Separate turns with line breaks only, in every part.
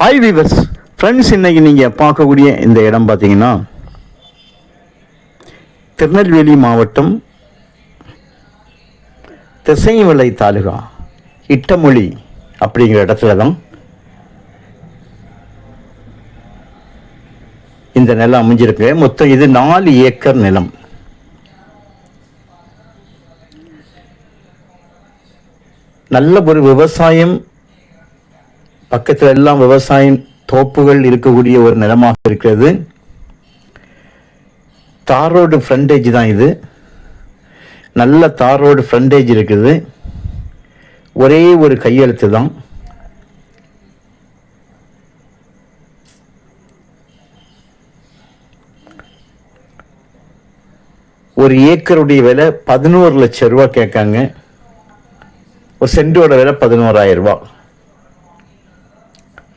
Hi viewers friends இன்னைக்கு நீங்கள் பார்க்கக்கூடிய இந்த இடம் பார்த்தீங்கன்னா திருநெல்வேலி மாவட்டம் திசைவிளை தாலுகா இட்டமொழி அப்படிங்கிற இடத்துல தான் இந்த நிலம் அமைஞ்சிருக்கு. மொத்தம் இது நாலு ஏக்கர் நிலம். நல்ல ஒரு விவசாயம் பக்கத்தில் எல்லாம் விவசாயம் தோப்புகள் இருக்கக்கூடிய ஒரு நிலமாக இருக்கிறது. தார் ரோடு ஃப்ரண்டேஜ் தான் இது. நல்ல தார் ரோடு ஃப்ரண்டேஜ் இருக்குது. ஒரே ஒரு கையெழுத்து தான். ஒரு ஏக்கருடைய விலை பதினோரு லட்சம் ரூபா கேட்காங்க. ஒரு சென்டோட விலை பதினோராயிரம் ரூபா.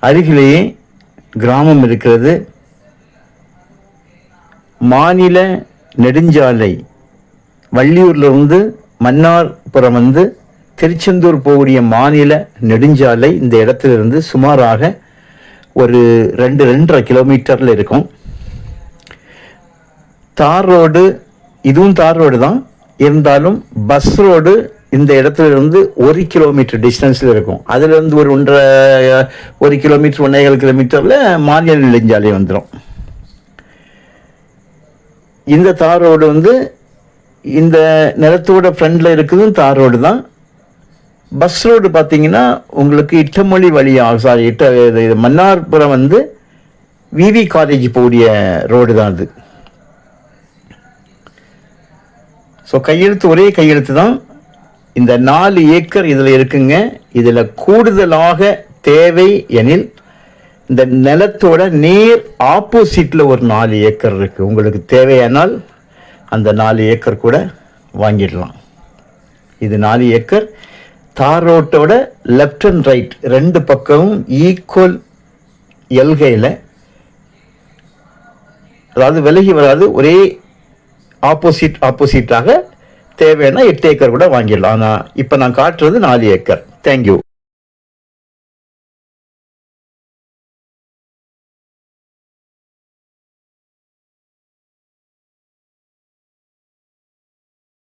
அருகிலேயே கிராமம் இருக்கிறது. மாநில நெடுஞ்சாலை. வள்ளியூர்லேருந்து மன்னார்புரம் வந்து திருச்செந்தூர் போகக்கூடிய மாநில நெடுஞ்சாலை இந்த இடத்துலேருந்து சுமாராக ஒரு ரெண்டு ரெண்டரை கிலோமீட்டரில் இருக்கும். தார் ரோடு இதுவும் தார் ரோடு தான். இருந்தாலும் பஸ் ரோடு இந்த இடத்துல இருந்து ஒரு கிலோமீட்டர் டிஸ்டன்ஸில் இருக்கும். அதுலேருந்து ஒரு ஒன்றரை ஒரு கிலோமீட்டர் ஒன்றேகால் கிலோமீட்டரில் மாரியல் நெடுஞ்சாலை வந்துடும் இந்த தார் ரோடு வந்து இந்த நிலத்தோட ஃப்ரண்டில் இருக்கிறதும் தார் ரோடு தான். பஸ் ரோடு பார்த்தீங்கன்னா உங்களுக்கு இட்டமொழி வழியாக சாரி இட்ட இது- மன்னார்புரம் வந்து விவி காலேஜ் போடிய ரோடு தான் அது. ஸோ கையெழுத்து ஒரே கையெழுத்து தான். இந்த நாலு ஏக்கர் இதில் இருக்குங்க. இதில் கூடுதலாக தேவை எனில் இந்த நிலத்தோட நேர் ஆப்போசிட்டில் ஒரு நாலு ஏக்கர் இருக்குது உங்களுக்கு தேவையானால் அந்த நாலு ஏக்கர் கூட வாங்கிடலாம். இது நாலு ஏக்கர். தார் ரோட்டோட லெஃப்ட் அண்ட் ரைட் ரெண்டு பக்கமும் ஈக்குவல் எல்கையில் அதாவது விலகி வராது ஒரே ஆப்போசிட் ஆப்போசிட்டாக தேவைன்னா எட்டு ஏக்கர் கூட வாங்கிடலாம். ஆனால் இப்போ நான் காட்டுறது நாலு ஏக்கர். தேங்க்யூ